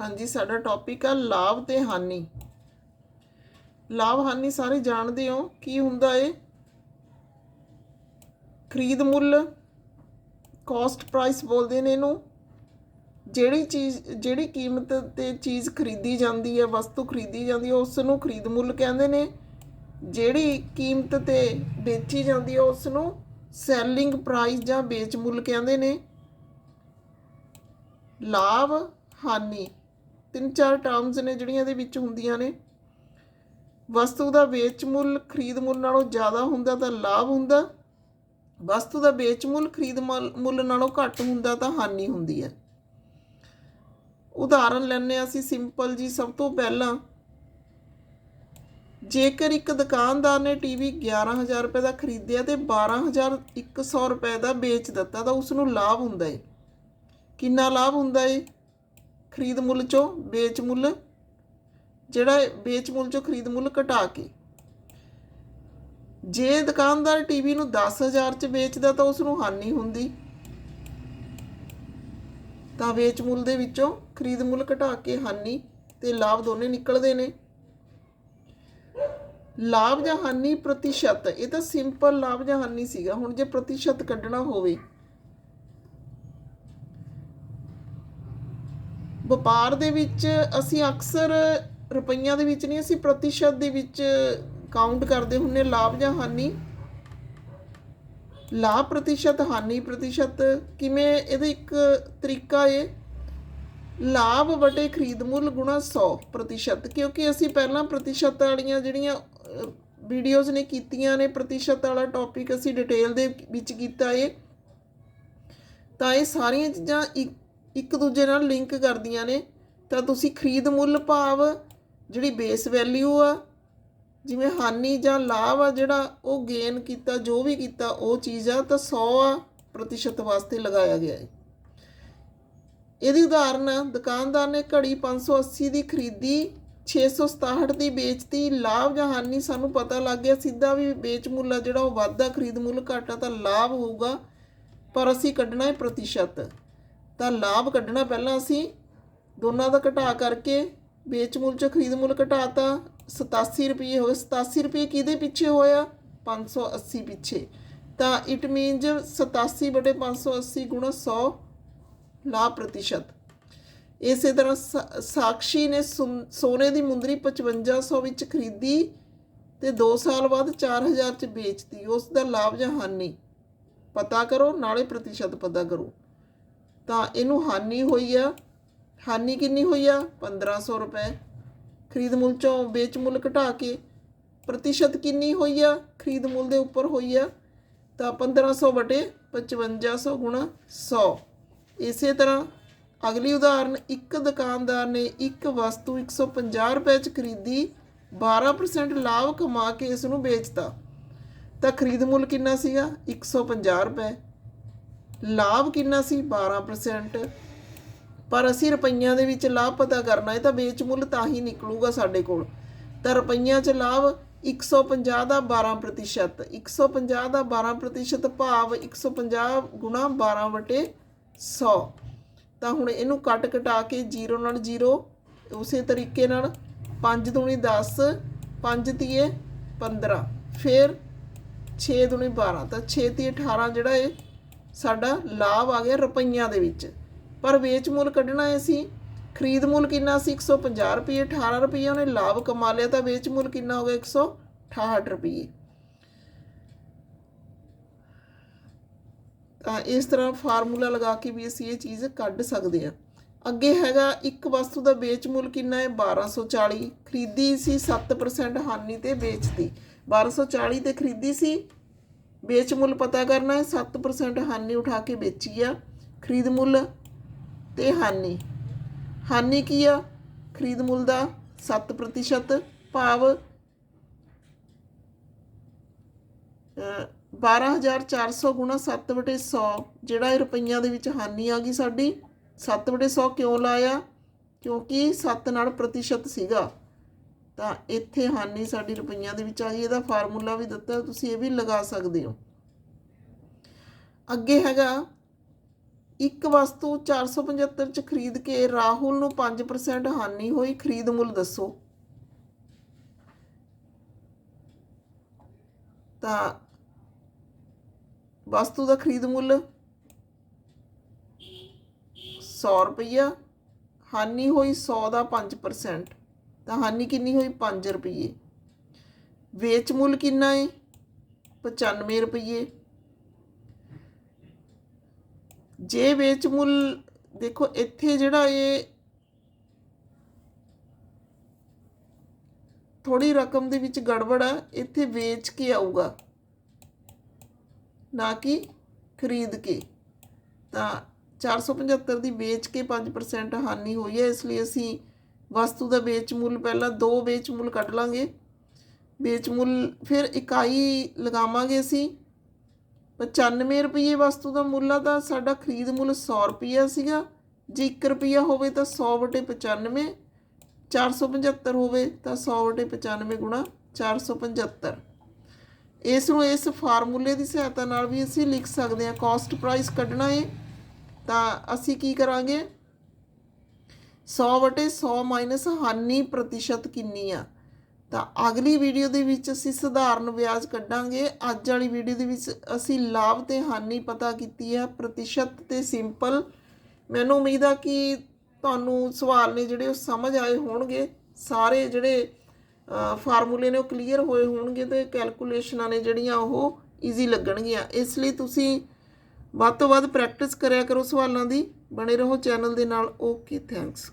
ਹਾਂਜੀ, ਸਾਡਾ ਟੌਪਿਕ ਆ ਲਾਭ ਤੇ ਹਾਨੀ। ਲਾਭ, ਹਾਨੀ ਸਾਰੇ ਜਾਣਦੇ ਹੋ। ਕੀ ਹੁੰਦਾ ਏ? ਖਰੀਦ ਮੁੱਲ ਕਾਸਟ ਪ੍ਰਾਈਸ ਬੋਲਦੇ ਨੇ ਇਹਨੂੰ। ਜਿਹੜੀ ਚੀਜ਼, ਜਿਹੜੀ ਕੀਮਤ ਤੇ ਚੀਜ਼ ਖਰੀਦੀ ਜਾਂਦੀ ਹੈ ਵਸਤੂ ਖਰੀਦੀ ਜਾਂਦੀ ਹੈ ਉਸ ਨੂੰ ਖਰੀਦ ਮੁੱਲ ਕਹਿੰਦੇ ਨੇ। ਜਿਹੜੀ ਕੀਮਤ ਤੇ ਵੇਚੀ ਜਾਂਦੀ ਹੈ ਉਸ ਨੂੰ ਸੈਲਿੰਗ ਪ੍ਰਾਈਸ ਜਾਂ ਵੇਚ ਮੁੱਲ ਕਹਿੰਦੇ ਨੇ। ਲਾਭ, ਹਾਨੀ। ਤਿੰਨ ਚਾਰ ਟਰਮਸ ਨੇ ਜਿਹੜੀਆਂ ਇਹਦੇ ਵਿੱਚ ਹੁੰਦੀਆਂ ਨੇ। ਵਸਤੂ ਦਾ ਵੇਚ ਮੁੱਲ, ਖਰੀਦ ਮੁੱਲ ਨਾਲੋਂ ਜ਼ਿਆਦਾ ਹੁੰਦਾ ਤਾਂ ਲਾਭ ਹੁੰਦਾ। ਵਸਤੂ ਦਾ ਵੇਚ ਮੁੱਲ, ਖਰੀਦ ਮੁੱਲ ਮੁੱਲ ਨਾਲੋਂ ਘੱਟ ਹੁੰਦਾ ਤਾਂ ਹਾਨੀ ਹੁੰਦੀ ਹੈ। ਉਦਾਹਰਨ ਲੈਣੇ ਅਸੀਂ ਸਿੰਪਲ ਜੀ, ਸਭ ਤੋਂ ਪਹਿਲਾਂ ਜੇਕਰ ਇੱਕ ਦੁਕਾਨਦਾਰ ਨੇ ਟੀਵੀ 11000 ਰੁਪਏ ਦਾ ਖਰੀਦਿਆ ਤੇ 12100 ਰੁਪਏ ਦਾ ਵੇਚ ਦਿੱਤਾ ਤਾਂ ਉਸ ਨੂੰ ਲਾਭ ਹੁੰਦਾ ਏ ਕਿੰਨਾ ਲਾਭ ਹੁੰਦਾ ਏ ਖਰੀਦ ਮੁੱਲ ਚੋਂ ਵੇਚ ਮੁੱਲ, ਜਿਹੜਾ ਵੇਚ ਮੁੱਲ ਚੋਂ ਖਰੀਦ ਮੁੱਲ ਘਟਾ ਕੇ। ਜੇ ਦੁਕਾਨਦਾਰ ਟੀਵੀ ਨੂੰ 10000 ਚ ਵੇਚਦਾ ਤਾਂ ਉਸ ਨੂੰ ਹਾਨੀ ਹੁੰਦੀ। ਤਾਂ ਵੇਚ ਮੁੱਲ ਦੇ ਵਿੱਚੋਂ ਖਰੀਦ ਮੁੱਲ ਘਟਾ ਕੇ ਹਾਨੀ ਤੇ ਲਾਭ ਦੋਨੇ ਨਿਕਲਦੇ ਨੇ। ਲਾਭ ਜਾਂ ਹਾਨੀ ਪ੍ਰਤੀਸ਼ਤ, ਇਹ ਤਾਂ ਸਿੰਪਲ ਲਾਭ ਜਾਂ ਹਾਨੀ ਸੀਗਾ। ਹੁਣ ਜੇ ਪ੍ਰਤੀਸ਼ਤ ਕੱਢਣਾ ਹੋਵੇ ਵਪਾਰ ਦੇ ਵਿੱਚ ਅਸੀਂ ਅਕਸਰ ਰੁਪਈਆਂ ਦੇ ਵਿੱਚ ਨਹੀਂ, ਅਸੀਂ ਪ੍ਰਤੀਸ਼ਤ ਦੇ ਵਿੱਚ ਕਾਊਂਟ ਕਰਦੇ ਹੁੰਨੇ ਲਾਭ ਜਾਂ ਹਾਨੀ। ਲਾਭ ਪ੍ਰਤੀਸ਼ਤ, ਹਾਨੀ ਪ੍ਰਤੀਸ਼ਤ, ਕਿਵੇਂ ਇਹਦਾ ਇੱਕ ਤਰੀਕਾ ਏ? ਲਾਭ ਵਟੇ ਖਰੀਦ ਮੁੱਲ ਗੁਣਾ 100 ਪ੍ਰਤੀਸ਼ਤ, ਕਿਉਂਕਿ ਅਸੀਂ ਪਹਿਲਾਂ ਪ੍ਰਤੀਸ਼ਤ ਵਾਲੀਆਂ ਜਿਹੜੀਆਂ ਵੀਡੀਓਜ਼ ਨੇ ਕੀਤੀਆਂ ਨੇ, ਪ੍ਰਤੀਸ਼ਤ ਵਾਲਾ ਟੌਪਿਕ ਅਸੀਂ ਡਿਟੇਲ ਦੇ ਵਿੱਚ ਕੀਤਾ ਏ। ਤਾਂ ਇਹ ਸਾਰੀਆਂ ਚੀਜ਼ਾਂ ਇੱਕ ਇੱਕ ਦੂਜੇ ਨਾਲ ਲਿੰਕ ਕਰਦੀਆਂ ਨੇ, ਤਾਂ ਤੁਸੀਂ ਖਰੀਦ ਮੁੱਲ ਭਾਵ ਜਿਹੜੀ ਬੇਸ ਵੈਲਿਊ ਆ, ਜਿਵੇਂ ਹਾਨੀ ਜਾਂ ਲਾਭ ਆ ਜਿਹੜਾ ਉਹ ਗੇਨ ਕੀਤਾ, ਜੋ ਵੀ ਕੀਤਾ, ਉਹ ਚੀਜ਼ ਆ, ਤਾਂ 100 ਆ ਪ੍ਰਤੀਸ਼ਤ ਵਾਸਤੇ ਲਗਾਇਆ ਗਿਆ ਹੈ। ਇਹਦੀ ਉਦਾਹਰਨ ਦੁਕਾਨਦਾਰ ਨੇ ਘੜੀ 580 ਦੀ ਖਰੀਦੀ 667 ਦੀ ਵੇਚਤੀ, ਲਾਭ ਜਾਂ ਹਾਨੀ ਸਾਨੂੰ ਪਤਾ ਲੱਗ ਗਿਆ, ਸਿੱਧਾ ਵੀ ਵੇਚ ਮੁੱਲ ਆ ਜਿਹੜਾ ਉਹ ਵਾਧਾ ਖਰੀਦ ਮੁੱਲ ਘਾਟਾ ਤਾਂ ਲਾਭ ਹੋਊਗਾ, ਪਰ ਅਸੀਂ ਕੱਢਣਾ ਹੈ ਪ੍ਰਤੀਸ਼ਤ। ਤਾਂ ਲਾਭ ਕੱਢਣਾ ਪਹਿਲਾਂ ਅਸੀਂ ਦੋਨਾਂ ਦਾ ਘਟਾ ਕਰਕੇ ਵੇਚ ਮੁੱਲ ਚ ਖਰੀਦ ਮੁੱਲ ਘਟਾਤਾ 87 ਰੁਪਏ ਹੋਏ 87 ਰੁਪਏ ਕਿਹਦੇ ਪਿੱਛੇ ਹੋਇਆ? 580 ਪਿੱਛੇ। ਤਾਂ ਇਟ ਮੀਨਸ 87 ਬਟੇ 580 ਗੁਣਾ 100 ਲਾਭ ਪ੍ਰਤੀਸ਼ਤ। ਇਸੇ ਤਰ੍ਹਾਂ ਸਾ- ਸਾਕਸ਼ੀ ਨੇ ਸੁਨ- ਸੋਨੇ ਦੀ ਮੁੰਦਰੀ 5500 ਵਿੱਚ ਖਰੀਦੀ ਤੇ 2 ਸਾਲ ਬਾਅਦ 4000 ਚ ਵੇਚਤੀ। ਉਸ ਦਾ ਲਾਭ ਜਾਂ ਹਾਨੀ? ਪਤਾ ਕਰੋ, ਨਾਲੇ ਪ੍ਰਤੀਸ਼ਤ ਪਤਾ ਕਰੋ। ਤਾਂ ਇਹਨੂੰ ਹਾਨੀ ਹੋਈ ਆ। ਹਾਨੀ ਕਿੰਨੀ ਹੋਈ ਆ? 1500 ਰੁਪਏ। ਖਰੀਦ ਮੁੱਲ ਚੋਂ ਵੇਚ ਮੁੱਲ ਘਟਾ ਕੇ ਪ੍ਰਤੀਸ਼ਤ ਕਿੰਨੀ ਹੋਈ ਆ? ਖਰੀਦ ਮੁੱਲ ਦੇ ਉੱਪਰ ਹੋਈ ਆ। ਤਾਂ 1500 ਬਟੇ 5500 ਗੁਣਾ 100 ਇਸੇ ਤਰ੍ਹਾਂ ਅਗਲੀ ਉਦਾਹਰਨ, ਇੱਕ ਦੁਕਾਨਦਾਰ ਨੇ ਇੱਕ ਵਸਤੂ 150 ਰੁਪਏ ਚ ਖਰੀਦੀ 12% ਲਾਭ ਕਮਾ ਕੇ ਇਸ ਨੂੰ ਵੇਚਤਾ। ਤਾਂ ਖਰੀਦ ਮੁੱਲ ਕਿੰਨਾ ਸੀਗਾ? 150 ਰੁਪਏ। ਲਾਭ ਕਿੰਨਾ ਸੀ? 12% ਪਰ ਅਸੀਂ ਰੁਪਈਆਂ ਦੇ ਵਿੱਚ ਲਾਭ ਪਤਾ ਕਰਨਾ ਹੈ ਤਾਂ ਵੇਚ ਮੁੱਲ ਤਾਂ ਹੀ ਨਿਕਲੂਗਾ ਸਾਡੇ ਕੋਲ। ਤਾਂ ਰੁਪਈਆਂ 'ਚ ਲਾਭ 150 ਦਾ 12% 150 ਦਾ 12% ਭਾਵ 150 ਗੁਣਾ 12 ਵਟੇ 100 ਤਾਂ ਹੁਣ ਇਹਨੂੰ ਕੱਟ ਕਟਾ ਕੇ 0 ਨਾਲ 0 ਉਸੇ ਤਰੀਕੇ ਨਾਲ 5 ਦੂਣੀ 10 5 ਤੀਏ 15 ਫਿਰ 6 ਦੂਣੀ 12 ਤਾਂ 6 ਤੀਏ 18 ਜਿਹੜਾ ਇਹ ਸਾਡਾ ਲਾਭ ਆ ਗਿਆ ਰੁਪਈਆਂ ਦੇ ਵਿੱਚ। ਪਰ ਵੇਚ ਮੁੱਲ ਕੱਢਣਾ ਹੈ ਸੀ। ਖਰੀਦ ਮੁੱਲ ਕਿੰਨਾ ਸੀ? 150 ਰੁਪਏ 18 ਰੁਪਏ ਉਹਨੇ ਲਾਭ ਕਮਾ ਲਿਆ ਤਾਂ ਵੇਚ ਮੁੱਲ ਕਿੰਨਾ ਹੋ ਗਿਆ? 168 ਰੁਪਏ ਤਾਂ ਇਸ ਤਰ੍ਹਾਂ ਫਾਰਮੂਲਾ ਲਗਾ ਕੇ ਵੀ ਅਸੀਂ ਇਹ ਚੀਜ਼ ਕੱਢ ਸਕਦੇ ਹਾਂ। ਅੱਗੇ ਹੈਗਾ ਇੱਕ ਵਸਤੂ ਦਾ ਵੇਚ ਮੁੱਲ ਕਿੰਨਾ ਹੈ? 1240 ਖਰੀਦੀ ਸੀ 7% ਹਾਨੀ ਤੇ ਵੇਚਤੀ। 1240 ਤੇ ਖਰੀਦੀ ਸੀ ਵੇਚ ਮੁੱਲ ਪਤਾ ਕਰਨਾ ਹੈ 7% ਹਾਨੀ ਉਠਾ ਕੇ ਵੇਚੀ ਆ ਖਰੀਦ ਮੁੱਲ ਤੇ ਹਾਨੀ। ਹਾਨੀ ਕੀ ਆ? ਖਰੀਦ ਮੁੱਲ ਦਾ 7% ਭਾਵ ਅਹ, 12400 ਗੁਣਾ 7 ਬਟੇ 100 ਜਿਹੜਾ ਇਹ ਰੁਪਈਆਂ ਦੇ ਵਿੱਚ ਹਾਨੀ ਆ ਗਈ ਸਾਡੀ 7 ਬਟੇ 100 ਕਿਉਂ ਲਾਇਆ? ਕਿਉਂਕਿ 7 ਨਾਲ ਪ੍ਰਤੀਸ਼ਤ ਸੀਗਾ। ਤਾਂ ਇੱਥੇ ਹਾਨੀ ਸਾਡੀ ਰੁਪਈਆਂ ਦੇ ਵਿੱਚ ਆ ਗਈ, ਇਹਦਾ ਫਾਰਮੂਲਾ ਵੀ ਦਿੱਤਾ, ਤੁਸੀਂ ਇਹ ਵੀ ਲਗਾ ਸਕਦੇ ਹੋ। ਅੱਗੇ ਹੈਗਾ, ਇੱਕ ਵਸਤੂ 475 ਚ ਖਰੀਦ ਕੇ ਰਾਹੁਲ ਨੂੰ 5% ਹਾਨੀ ਹੋਈ, ਖਰੀਦ ਮੁੱਲ ਦੱਸੋ। ਤਾਂ ਵਸਤੂ ਦਾ ਖਰੀਦ ਮੁੱਲ 100 ਰੁਪਈਆ, ਹਾਨੀ ਹੋਈ 100 ਦਾ 5% ਤਾਂ ਹਾਨੀ ਕਿੰਨੀ ਹੋਈ? 5 ਰੁਪਏ ਵੇਚ ਮੁੱਲ ਕਿੰਨਾ ਹੈ 95 ਰੁਪਏ ਜੇ ਵੇਚ ਮੁੱਲ, ਦੇਖੋ ਇੱਥੇ ਜਿਹੜਾ ਇਹ ਥੋੜੀ ਰਕਮ ਦੇ ਵਿੱਚ ਗੜਬੜ ਆ, ਇੱਥੇ ਵੇਚ ਕੇ ਆਊਗਾ। ਨਾ ਕਿ ਖਰੀਦ ਕੇ। ਤਾਂ 475 ਦੀ ਵੇਚ ਕੇ 5% ਹਾਨੀ ਹੋਈ ਹੈ, ਇਸ ਲਈ ਅਸੀਂ ਵਸਤੂ ਦਾ ਵੇਚ ਮੁੱਲ ਪਹਿਲਾਂ ਦੋ ਵੇਚ ਮੁੱਲ ਕੱਢ ਲਾਂਗੇ। ਵੇਚ ਮੁੱਲ ਫਿਰ ਇਕਾਈ ਲਗਾਵਾਂਗੇ ਅਸੀਂ। 95 ਰੁਪਏ ਵਸਤੂ ਦਾ ਮੁੱਲ ਆ, ਤਾਂ ਸਾਡਾ ਖਰੀਦ ਮੁੱਲ 100 ਰੁਪਿਆ ਸੀਗਾ। ਜੇ 1 ਰੁਪਿਆ ਹੋਵੇ ਤਾਂ 100 ਵਟੇ 95 475 ਹੋਵੇ ਤਾਂ 100 ਵਟੇ 95 ਗੁਣਾ 475 ਇਸ ਨੂੰ ਇਸ ਫਾਰਮੂਲੇ ਦੀ ਸਹਾਇਤਾ ਨਾਲ ਵੀ ਅਸੀਂ ਲਿਖ ਸਕਦੇ ਹਾਂ। ਕਾਸਟ ਪ੍ਰਾਈਸ ਕੱਢਣਾ ਹੈ ਤਾਂ ਅਸੀਂ ਕੀ ਕਰਾਂਗੇ? 100 ਵਟੇ 100 ਮਾਈਨਸ ਹਾਨੀ ਪ੍ਰਤੀਸ਼ਤ ਕਿੰਨੀ ਆ? ਤਾਂ ਅਗਲੀ ਵੀਡੀਓ ਦੇ ਵਿੱਚ ਅਸੀਂ ਸਧਾਰਨ ਵਿਆਜ ਕੱਢਾਂਗੇ। ਅੱਜ ਵਾਲੀ ਵੀਡੀਓ ਦੇ ਵਿੱਚ ਅਸੀਂ ਲਾਭ ਤੇ ਹਾਨੀ ਪਤਾ ਕੀਤੀ ਹੈ, ਪ੍ਰਤੀਸ਼ਤ ਤੇ ਸਿੰਪਲ। ਮੈਨੂੰ ਉਮੀਦ ਆ ਕਿ ਤੁਹਾਨੂੰ ਸਵਾਲ ਨੇ ਜਿਹੜੇ ਉਹ ਸਮਝ ਆਏ ਹੋਣਗੇ। ਸਾਰੇ ਜਿਹੜੇ ਫਾਰਮੂਲੇ ਨੇ ਉਹ ਕਲੀਅਰ ਹੋਏ ਹੋਣਗੇ ਤੇ ਕੈਲਕੂਲੇਸ਼ਨਾਂ ਨੇ ਜਿਹੜੀਆਂ ਉਹ ਈਜ਼ੀ ਲੱਗਣਗੀਆਂ। ਇਸ ਲਈ ਤੁਸੀਂ ਵੱਧ ਤੋਂ ਵੱਧ ਪ੍ਰੈਕਟਿਸ ਕਰਿਆ ਕਰੋ ਸਵਾਲਾਂ ਦੀ। ਬਣੇ ਰਹੋ ਚੈਨਲ ਦੇ ਨਾਲ ਓਕੇ ਥੈਂਕਸ।